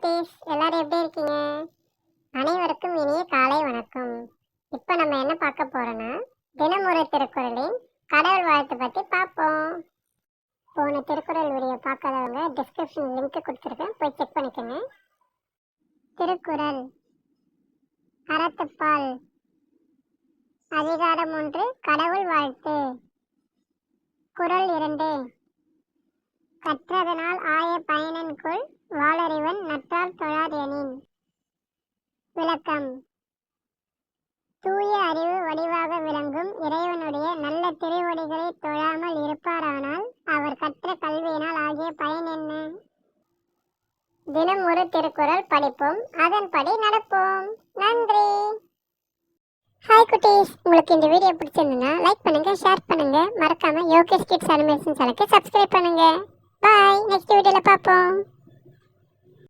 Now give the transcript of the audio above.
குட்டீஸ் எல்லாரும் எப்படி இருக்கீங்க? அனைவருக்கும் இனிய காலை வணக்கம். இப்போ நம்ம என்ன பார்க்க போறோம்னா தினமுறை திருக்குறளின் கடவுள் வாழ்த்து பற்றி பார்ப்போம். போன திருக்குறள் உரிய பார்க்காதவங்க டிஸ்கிரிப்ஷன் லிங்க் கொடுத்துருக்கேன். போய் செக் பண்ணிக்கோங்க. திருக்குறள். அறத்துப்பால். அதிகாரம் ஒன்று கடவுள் வாழ்த்து. குரல் இரண்டு. கற்றதனால் ஆய பயனன்குள் வாளறிவன் நற்றால் தொழாதேனின். விளக்கம். தூய அறிவு வடிவாக விளங்கும் இறைவனுடைய நல்ல திருவடிகளை தொழாமல் இருப்பாரானால் அவர் கற்ற கல்வியினால் ஆகிய பயன் என்ன? தினம் ஒரு திருக்குறள் படிப்போம். அதன்படி நடப்போம். நன்றி. ஹாய் குட்டீஸ். உங்களுக்கு இந்த வீடியோ பிடிச்சிருந்ததுன்னா லைக் பண்ணுங்க ஷேர் பண்ணுங்க. மறக்காம யோகேஷ் கிட்ஸ் அனிமேஷன் சேனலுக்கு சப்ஸ்கிரைப் பண்ணுங்க. பாய் நெக்ஸ்ட் வீடியோவில் பார்ப்போம்